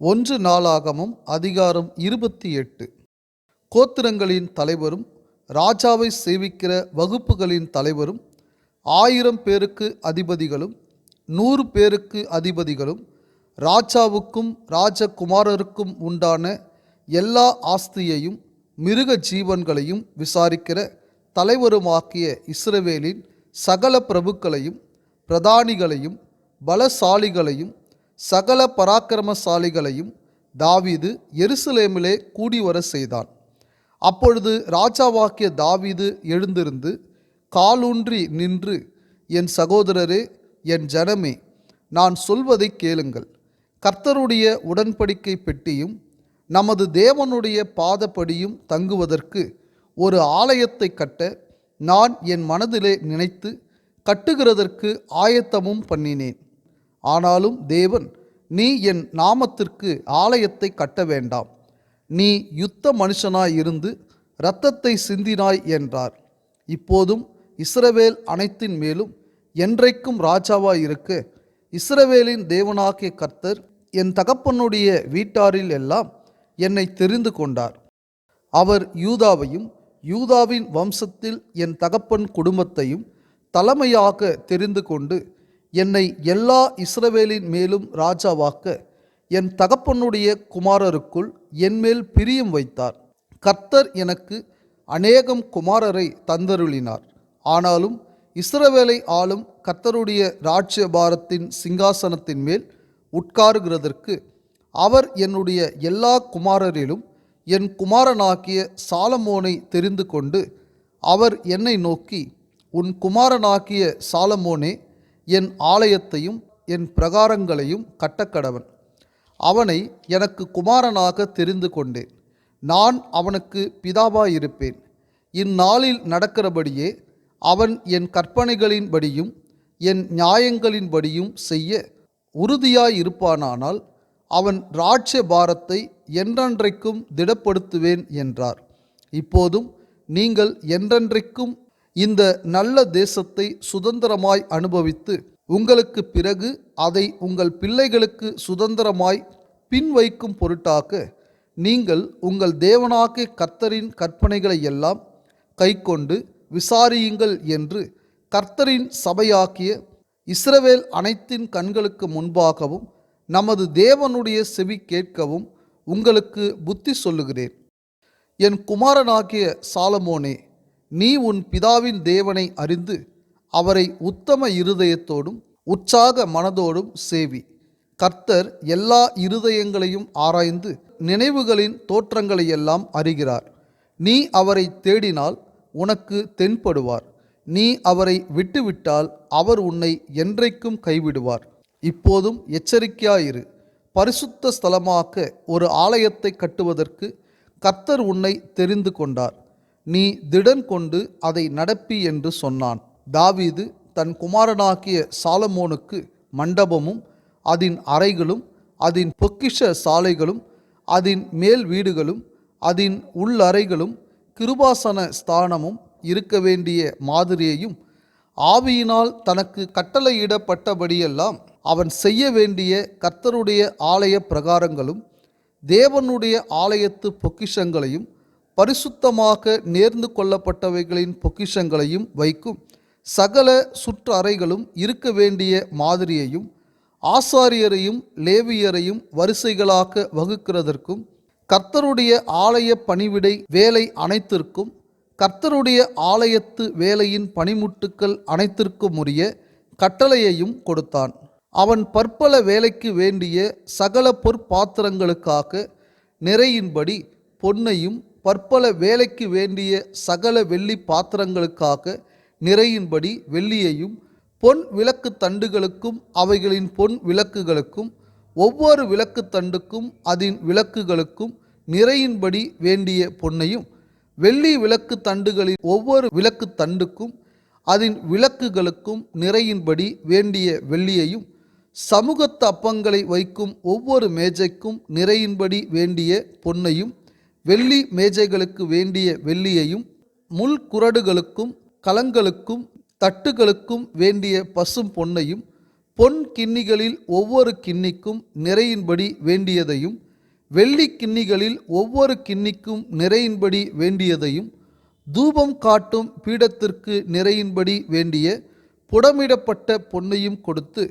ஒன்று நாளாகமும் அதிகாரம் இருபத்தி எட்டு. கோத்திரங்களின் தலைவரும் ராஜாவை சேவிக்கிற வகுப்புகளின் தலைவரும் ஆயிரம் பேருக்கு அதிபதிகளும் நூறு பேருக்கு அதிபதிகளும் ராஜாவுக்கும் ராஜகுமாரருக்கும் உண்டான எல்லா ஆஸ்தியையும் மிருக ஜீவன்களையும் விசாரிக்கிற தலைவருமாக்கிய இஸ்ரவேலின் சகல பிரபுக்களையும் பிரதானிகளையும் பலசாலிகளையும் சகல பராக்கிரமசாலிகளையும் தாவீது எருசலேமிலே கூடிவர செய்தான். அப்பொழுது ராஜாவாக்கிய தாவீது எழுந்திருந்து காலூன்றி நின்று என் சகோதரரே என் ஜனமே நான் சொல்வதை கேளுங்கள். கர்த்தருடைய உடன்படிக்கை பெட்டியும் நமது தேவனுடைய பாதப்படியும் தங்குவதற்கு ஒரு ஆலயத்தை கட்ட நான் என் மனதிலே நினைத்து கட்டுகிறதற்கு ஆயத்தமும் பண்ணினேன். ஆனாலும் தேவன் நீ என் நாமத்திற்கு ஆலயத்தை கட்ட வேண்டாம். நீ யுத்த மனுஷனாய் இருந்து இரத்தத்தை சிந்தினாய் என்றார். இப்போதும் இஸ்ரவேல் அனைத்தின் மேலும் என்றைக்கும் ராஜாவாய் இருக்க இஸ்ரவேலின் தேவனாகிய கர்த்தர் என் தகப்பனுடைய வீட்டாரில் எல்லாம் என்னை தெரிந்து கொண்டார். அவர் யூதாவையும் யூதாவின் வம்சத்தில் என் தகப்பன் குடும்பத்தையும் தலைமையாக தெரிந்து கொண்டு என்னை எல்லா இஸ்ரவேலின் மேலும் ராஜாவாக்க என் தகப்பனுடைய குமாரருக்குள் என்மேல் பிரியம் வைத்தார். கர்த்தர் எனக்கு அநேகம் குமாரரை தந்தருளினார். ஆனாலும் இஸ்ரவேலை ஆளும் கர்த்தருடைய ராஜ்யபாரத்தின் சிங்காசனத்தின் மேல் உட்காருகிறதற்கு அவர் என்னுடைய எல்லா குமாரரிலும் என் குமாரனாகிய சாலமோனை தெரிந்து கொண்டு அவர் என்னை நோக்கி உன் குமாரனாகிய சாலமோனே என் ஆலயத்தையும் என் பிரகாரங்களையும் கட்டக்கடவன். அவனை எனக்கு குமாரனாக தெரிந்து கொண்டேன். நான் அவனுக்கு பிதாவாயிருப்பேன். இந்நாளில் நடக்கிறபடியே அவன் என் கற்பனைகளின்படியும் என் நியாயங்களின்படியும் செய்ய உறுதியாயிருப்பானானால் அவன் ராட்ச பாரத்தை என்றென்றைக்கும் திடப்படுத்துவேன் என்றார். இப்போதும் நீங்கள் என்றென்றைக்கும் இந்த நல்ல தேசத்தை சுதந்திரமாய் அனுபவித்து உங்களுக்கு பிறகு அதை உங்கள் பிள்ளைகளுக்கு சுதந்திரமாய் பின் வைக்கும் பொருட்டாக நீங்கள் உங்கள் தேவனாகிய கர்த்தரின் கற்பனைகளை எல்லாம் கைக்கொண்டு விசாரியுங்கள் என்று கர்த்தரின் சபையாக்கிய இஸ்ரவேல் அனைத்தின் கண்களுக்கு முன்பாகவும் நமது தேவனுடைய செவி கேட்கவும் உங்களுக்கு புத்தி சொல்லுகிறேன். என் குமாரனாகிய சாலமோனே நீ உன் பிதாவின் தேவனை அறிந்து அவரை உத்தம இருதயத்தோடும் உற்சாக மனதோடும் சேவி. கர்த்தர் எல்லா இருதயங்களையும் ஆராய்ந்து நினைவுகளின் தோற்றங்களையெல்லாம் அறிகிறார். நீ அவரை தேடினால் உனக்கு தென்படுவார். நீ அவரை விட்டுவிட்டால் அவர் உன்னை என்றைக்கும் கைவிடுவார். இப்போதும் எச்சரிக்கையாயிரு. பரிசுத்த ஸ்தலமாக்க ஒரு ஆலயத்தை கட்டுவதற்கு கர்த்தர் உன்னை தெரிந்து கொண்டார். நீ திடன் கொண்டு அதை நடப்பி என்று சொன்னான். தாவீது தன் குமாரனாகிய சாலமோனுக்கு மண்டபமும் அதன் அறைகளும் அதன் பொக்கிஷ சாலைகளும் அதன் மேல் வீடுகளும் அதன் உள்ளறைகளும் கிருபாசன ஸ்தானமும் இருக்க வேண்டிய மாதிரியையும் ஆவியினால் தனக்கு கட்டளையிடப்பட்டபடியெல்லாம் அவன் செய்ய வேண்டிய கர்த்தருடைய ஆலய பிரகாரங்களும் தேவனுடைய ஆலயத்து பொக்கிஷங்களையும் பரிசுத்தமாக நேர்ந்து கொள்ளப்பட்டவைகளின் பொக்கிஷங்களையும் வைக்கும் சகல சுற்று அறைகளும் இருக்க வேண்டிய மாதிரியையும் ஆசாரியரையும் லேவியரையும் வரிசைகளாக வகுக்கிறதற்கும் கர்த்தருடைய ஆலய பணிவிடை வேலை அனைத்திற்கும் கர்த்தருடைய ஆலயத்து வேலையின் பணிமுட்டுக்கள் அனைத்திற்கும் உரிய கட்டளையையும் கொடுத்தான். அவன் பற்பல வேலைக்கு வேண்டிய சகல பொற்பாத்திரங்களுக்காக நிறையின்படி பொன்னையும் பற்பல வேலைக்கு வேண்டிய சகல வெள்ளி பாத்திரங்களுக்காக நிறையின்படி வெள்ளியையும் பொன் விளக்கு தண்டுகளுக்கும் அவைகளின் பொன் விளக்குகளுக்கும் ஒவ்வொரு விளக்கு தண்டுக்கும் அதன் விளக்குகளுக்கும் நிறையின்படி வேண்டிய பொன்னையும் வெள்ளி விளக்கு தண்டுகளின் ஒவ்வொரு விளக்கு தண்டுக்கும் அதன் விளக்குகளுக்கும் நிறையின்படி வேண்டிய வெள்ளியையும் சமூகத்து அப்பங்களை வைக்கும் ஒவ்வொரு மேஜைக்கும் நிறையின்படி வேண்டிய பொன்னையும் வெள்ளி மேஜைகளுக்கு வேண்டிய வெள்ளியையும் முள் குரடுகளுக்கும் கலங்களுக்கும் தட்டுகளுக்கும் வேண்டிய பசும் பொன்னையும் பொன் கிண்ணிகளில் ஒவ்வொரு கிண்ணிக்கும் நிறையின்படி வேண்டியதையும் வெள்ளி கிண்ணிகளில் ஒவ்வொரு கிண்ணிக்கும் நிறையின்படி வேண்டியதையும் தூபம் காட்டும் பீடத்திற்கு நிறையின்படி வேண்டிய புடமிடப்பட்ட பொன்னையும் கொடுத்து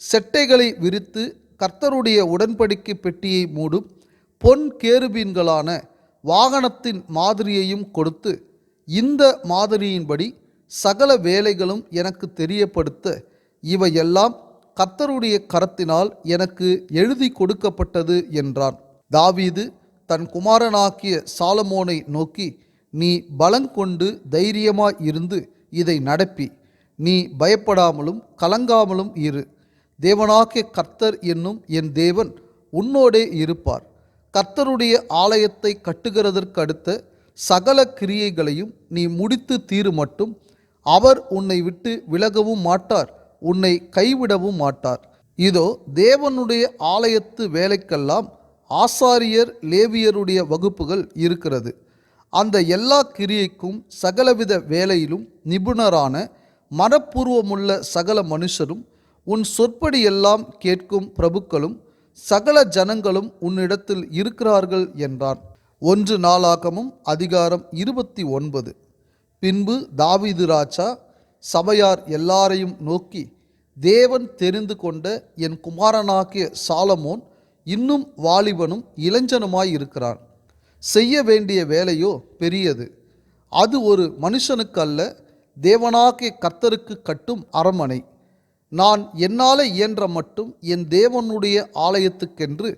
செட்டைகளை விரித்து கர்த்தருடைய உடன்படிக்கை பெட்டியை மூடும் பொன் கேருபீன்களான வாகனத்தின் மாதிரியையும் கொடுத்து இந்த மாதிரியின்படி சகல வேலைகளும் எனக்கு தெரியப்படுத்த இவையெல்லாம் கர்த்தருடைய கரத்தினால் எனக்கு எழுதி கொடுக்கப்பட்டது என்றான். தாவீது தன் குமாரனாகிய சாலமோனை நோக்கி நீ பலங்கொண்டு தைரியமாய் இருந்து இதை நடப்பி. நீ பயப்படாமலும் கலங்காமலும் இரு. தேவனாகிய கர்த்தர் என்னும் என் தேவன் உன்னோடே இருப்பார். கர்த்தருடைய ஆலயத்தை கட்டுகிறதற்கு அடுத்த சகல கிரியைகளையும் நீ முடித்து தீரு மட்டும். அவர் உன்னை விட்டு விலகவும் மாட்டார் உன்னை கைவிடவும் மாட்டார். இதோ தேவனுடைய ஆலயத்து வேலைக்கெல்லாம் ஆசாரியர் லேவியருடைய வகுப்புகள் இருக்கிறது. அந்த எல்லா கிரியைக்கும் சகலவித வேலையிலும் நிபுணரான மனப்பூர்வமுள்ள சகல மனுஷரும் உன் சொற்படியெல்லாம் கேட்கும் பிரபுக்களும் சகல ஜனங்களும் உன்னிடத்தில் இருக்கிறார்கள் என்றான். ஒன்று நாளாகமும் அதிகாரம் இருபத்தி ஒன்பது. பின்பு தாவிது ராஜா சபையார் எல்லாரையும் நோக்கி தேவன் தெரிந்து கொண்ட என் குமாரனாகிய சாலமோன் இன்னும் வாலிபனும் இளைஞனுமாய் இருக்கிறான். செய்ய வேண்டிய வேலையோ பெரியது. அது ஒரு மனுஷனுக்கு அல்ல தேவனாகிய கர்த்தருக்கு கட்டும் அரமனை நான் என்னால் இயன்ற மட்டும் என் தேவனுடைய ஆலயத்துக்கென்று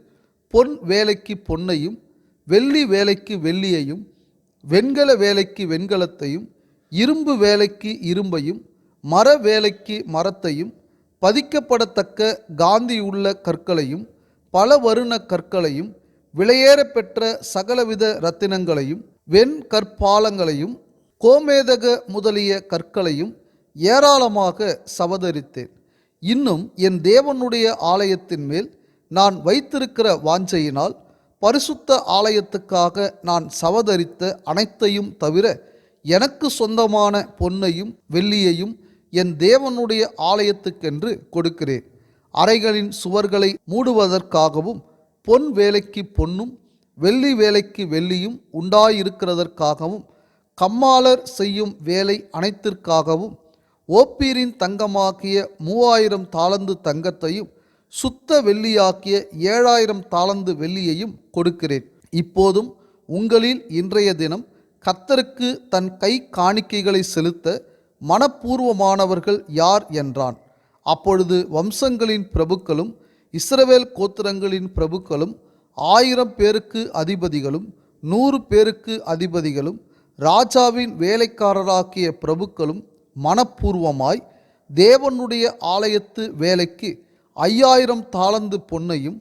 பொன் வேலைக்கு பொன்னையும் வெள்ளி வேலைக்கு வெள்ளியையும் வெண்கல வேலைக்கு வெண்கலத்தையும் இரும்பு வேலைக்கு இரும்பையும் மர வேலைக்கு மரத்தையும் பதிக்கப்படத்தக்க காந்தியுள்ள கற்களையும் பல வருண கற்களையும் விலையேற பெற்ற சகலவித ரத்தினங்களையும் வெண் கற்பாலங்களையும் கோமேதக முதலிய கற்களையும் ஏராளமாக சவதரித்தேன். இன்னும் என் தேவனுடைய ஆலயத்தின் மேல் நான் வைத்திருக்கிற வாஞ்சையினால் பரிசுத்த ஆலயத்துக்காக நான் சவதரித்த அனைத்தையும் தவிர எனக்கு சொந்தமான பொன்னையும் வெள்ளியையும் என் தேவனுடைய ஆலயத்துக்கென்று கொடுக்கிறேன். அறைகளின் சுவர்களை மூடுவதற்காகவும் பொன் வேலைக்கு பொன்னும் வெள்ளி வேலைக்கு வெள்ளியும் உண்டாயிருக்கிறதற்காகவும் கம்மாளர் செய்யும் வேலை அனைத்திற்காகவும் ஓப்பீரின் தங்கமாக்கிய மூவாயிரம் தாளந்து தங்கத்தையும் சுத்த வெள்ளியாக்கிய ஏழாயிரம் தாளந்து வெள்ளியையும் கொடுக்கிறேன். இப்போதும் உங்களில் இன்றைய தினம் கத்தருக்கு தன் கை காணிக்கைகளை செலுத்த மனப்பூர்வமானவர்கள் யார் என்றான். அப்பொழுது வம்சங்களின் பிரபுக்களும் இஸ்ரவேல் கோத்திரங்களின் பிரபுக்களும் ஆயிரம் பேருக்கு அதிபதிகளும் நூறு பேருக்கு அதிபதிகளும் ராஜாவின் வேலைக்காரராக்கிய பிரபுக்களும் மனப்பூர்வமாய் தேவனுடைய ஆலயத்து வேலைக்கு ஐயாயிரம் தாளந்து பொன்னையும்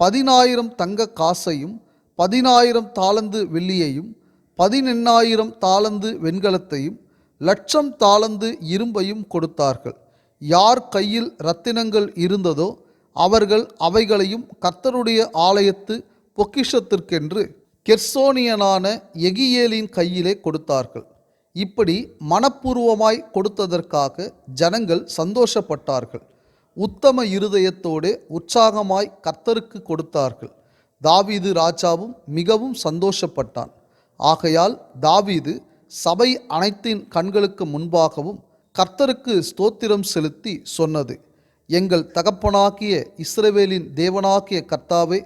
பதினாயிரம் தங்க காசையும் பதினாயிரம் தாளந்து வெள்ளியையும் பதினெண்ணாயிரம் தாளந்து வெண்கலத்தையும் லட்சம் தாளந்து இரும்பையும் கொடுத்தார்கள். யார் கையில் ரத்தினங்கள் இருந்ததோ அவர்கள் அவைகளையும் கத்தருடைய ஆலயத்து பொக்கிஷத்திற்கென்று கெர்சோனியனான எகியேலின் கையிலே கொடுத்தார்கள். இப்படி மனப்பூர்வமாய் கொடுத்ததற்காக ஜனங்கள் சந்தோஷப்பட்டார்கள். உத்தம இருதயத்தோடு உற்சாகமாய் கர்த்தருக்கு கொடுத்தார்கள். தாவீது ராஜாவும் மிகவும் சந்தோஷப்பட்டான். ஆகையால் தாவீது சபை அனைத்தின் கண்களுக்கு முன்பாகவும் கர்த்தருக்கு ஸ்தோத்திரம் செலுத்தி சொன்னது எங்கள் தகப்பனாகிய இஸ்ரவேலின் தேவனாகிய கர்த்தாவே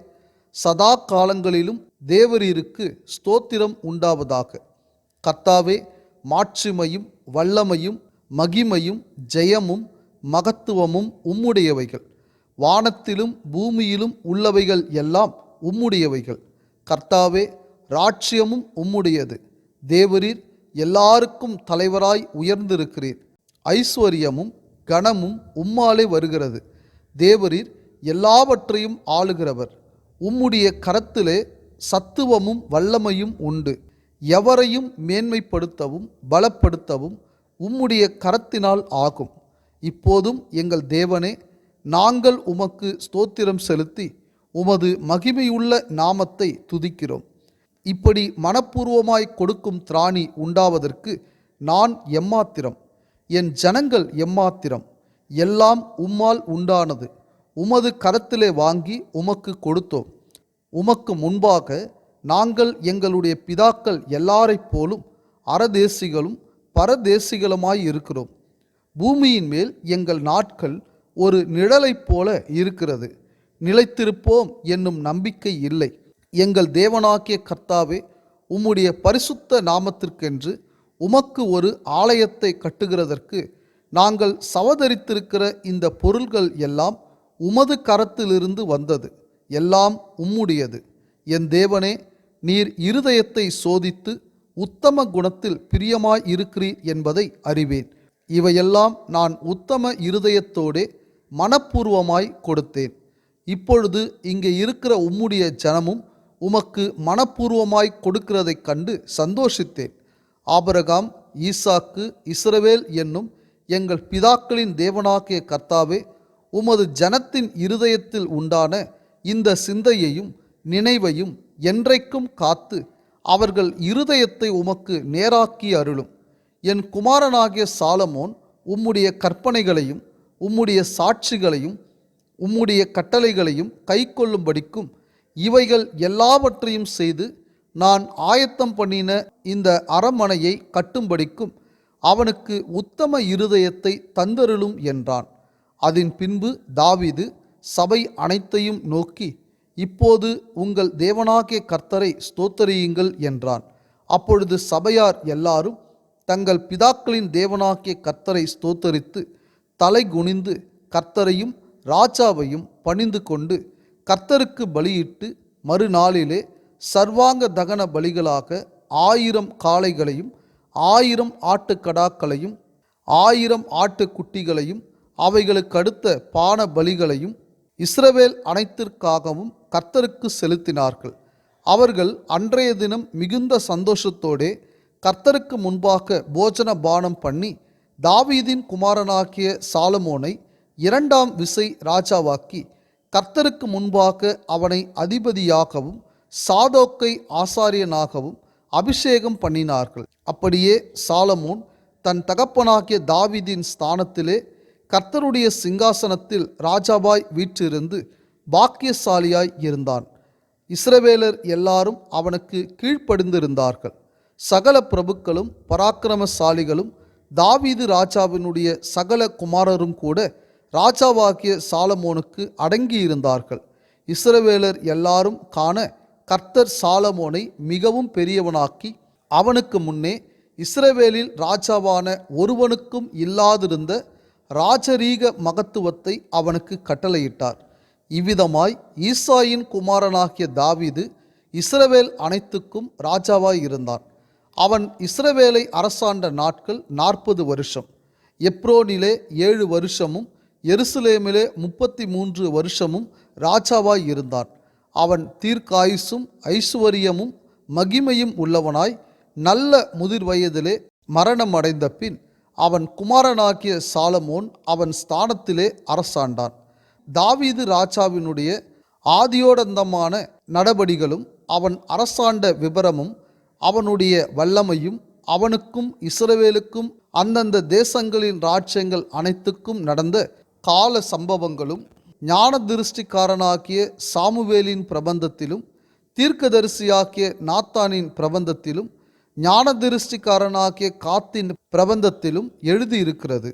சதா காலங்களிலும் தேவரீருக்கு ஸ்தோத்திரம் உண்டாவதாக. கர்த்தாவே மாட்சிமையும் வல்லமையும் மகிமையும் ஜெயமும் மகத்துவமும் உம்முடையவைகள். வானத்திலும் பூமியிலும் உள்ளவைகள் எல்லாம் உம்முடையவைகள். கர்த்தாவே ராட்சியமும் உம்முடையது. தேவரீர் எல்லாருக்கும் தலைவராய் உயர்ந்திருக்கிறீர். ஐஸ்வர்யமும் கனமும் உம்மாலே வருகிறது. தேவரீர் எல்லாவற்றையும் ஆளுகிறவர். உம்முடைய கரத்திலே சத்துவமும் வல்லமையும் உண்டு. எவரையும் மேன்மைப்படுத்தவும் பலப்படுத்தவும் உம்முடைய கரத்தினால் ஆகும். இப்போதும் எங்கள் தேவனே நாங்கள் உமக்கு ஸ்தோத்திரம் செலுத்தி உமது மகிமையுள்ள நாமத்தை துதிக்கிறோம். இப்படி மனப்பூர்வமாய் கொடுக்கும் திராணி உண்டாவதற்கு நான் எம்மாத்திரம் என் ஜனங்கள் எம்மாத்திரம் எல்லாம் உம்மால் உண்டானது. உமது கரத்திலே வாங்கி உமக்கு கொடுத்தோம். உமக்கு முன்பாக நாங்கள் எங்களுடைய பிதாக்கள் எல்லாரைப் போலும் அறதேசிகளும் பரதேசிகளுமாய் இருக்கிறோம். பூமியின் மேல் எங்கள் நாட்கள் ஒரு நிழலைப் போல இருக்கிறது. நிலைத்திருப்போம் என்னும் நம்பிக்கை இல்லை. எங்கள் தேவனாகிய கர்த்தாவே உம்முடைய பரிசுத்த நாமத்திற்கென்று உமக்கு ஒரு ஆலயத்தை கட்டுகிறதற்கு நாங்கள் சவதரித்திருக்கிற இந்த பொருள்கள் எல்லாம் உமது கரத்திலிருந்து வந்தது. எல்லாம் உம்முடையது. என் தேவனே நீர் இருதயத்தை சோதித்து உத்தம குணத்தில் பிரியமாய் இருக்கிறீர் என்பதை அறிவேன். இவையெல்லாம் நான் உத்தம இருதயத்தோடே மனப்பூர்வமாய் கொடுத்தேன். இப்பொழுது இங்கே இருக்கிற உம்முடைய ஜனமும் உமக்கு மனப்பூர்வமாய் கொடுக்கிறதைக் கண்டு சந்தோஷித்தேன். ஆபரகாம் ஈசாக்கு இஸ்ரவேல் என்னும் எங்கள் பிதாக்களின் தேவனாகிய கர்த்தாவே உமது ஜனத்தின் இருதயத்தில் உண்டான இந்த சிந்தையையும் நினைவையும் என்றைக்கும் காத்து அவர்கள் இருதயத்தை உமக்கு நேராக்கி அருளும். என் குமாரனாகிய சாலமோன் உம்முடைய கற்பனைகளையும் உம்முடைய சாட்சிகளையும் உம்முடைய கட்டளைகளையும் கைக்கொள்ளும்படிக்கும் இவைகள் எல்லாவற்றையும் செய்து நான் ஆயத்தம் பண்ணின இந்த அரமனையை கட்டும்படிக்கும் அவனுக்கு உத்தம இருதயத்தை தந்தருளும் என்றான். அதன் பின்பு தாவிது சபை அனைத்தையும் நோக்கி இப்போது உங்கள் தேவனாகிய கர்த்தரை ஸ்தோத்தரியுங்கள் என்றான். அப்பொழுது சபையார் எல்லாரும் தங்கள் பிதாக்களின் தேவனாகிய கர்த்தரை ஸ்தோத்தரித்து தலை குனிந்து கர்த்தரையும் ராஜாவையும் பணிந்து கொண்டு கர்த்தருக்கு பலியிட்டு மறுநாளிலே சர்வாங்க தகன பலிகளாக ஆயிரம் காளைகளையும் ஆயிரம் ஆட்டுக்கடாக்களையும் ஆயிரம் ஆட்டுக்குட்டிகளையும் அவைகளுக்கு அடுத்த பான பலிகளையும் இஸ்ரவேல் அனைத்திற்காகவும் கர்த்தருக்கு செலுத்தினார்கள். அவர்கள் அன்றைய தினம் மிகுந்த சந்தோஷத்தோடே கர்த்தருக்கு முன்பாக போஜன பானம் பண்ணி தாவீதின் குமாரனாகிய சாலமோனை இரண்டாம் விசை ராஜாவாக்கி கர்த்தருக்கு முன்பாக அவனை அதிபதியாகவும் சாதோக்கை ஆசாரியனாகவும் அபிஷேகம் பண்ணினார்கள். அப்படியே சாலமோன் தன் தகப்பனாகிய தாவிதின் ஸ்தானத்திலே கர்த்தருடைய சிங்காசனத்தில் ராஜாவாய் வீற்றிருந்து பாக்கியசாலியாய் இருந்தான். இஸ்ரவேலர் எல்லாரும் அவனுக்கு கீழ்ப்படிந்திருந்தார்கள். சகல பிரபுக்களும் பராக்கிரமசாலிகளும் தாவீது ராஜாவினுடைய சகல குமாரரும் கூட ராஜாவாகிய சாலமோனுக்கு அடங்கியிருந்தார்கள். இஸ்ரவேலர் எல்லாரும் காண கர்த்தர் சாலமோனை மிகவும் பெரியவனாக்கி அவனுக்கு முன்னே இஸ்ரவேலில் ராஜாவான ஒருவனுக்கும் இல்லாதிருந்த ராஜரீக மகத்துவத்தை அவனுக்கு கட்டளையிட்டார். இவ்விதமாய் ஈசாயின் குமாரனாகிய தாவீது இஸ்ரவேல் அனைத்துக்கும் ராஜாவாய் இருந்தான். அவன் இஸ்ரவேலை அரசாண்ட நாட்கள் நாற்பது வருஷம். எப்ரோனிலே ஏழு வருஷமும் எருசலேமிலே முப்பத்தி மூன்று வருஷமும் ராஜாவாய் இருந்தான். அவன் தீர்க்காயுசும் ஐஸ்வர்யமும் மகிமையும் உள்ளவனாய் நல்ல முதிர் வயதிலே மரணமடைந்த பின் அவன் குமாரனாகிய சாலமோன் அவன் ஸ்தானத்திலே அரசாண்டான். தாவீது ராஜாவினுடைய ஆதியோடந்தமான நடபடிகளும் அவன் அரசாண்ட விபரமும் அவனுடைய வல்லமையும் அவனுக்கும் இஸ்ரவேலுக்கும் அந்தந்த தேசங்களின் ராஜ்யங்கள் அனைத்துக்கும் நடந்த கால சம்பவங்களும் ஞான திருஷ்டிக்காரனாகிய சாமுவேலின் பிரபந்தத்திலும் தீர்க்கதரிசியாகிய நாத்தானின் பிரபந்தத்திலும் ஞான திருஷ்டிக்காரனாகிய காத்தின் பிரபந்தத்திலும் எழுதியிருக்கிறது.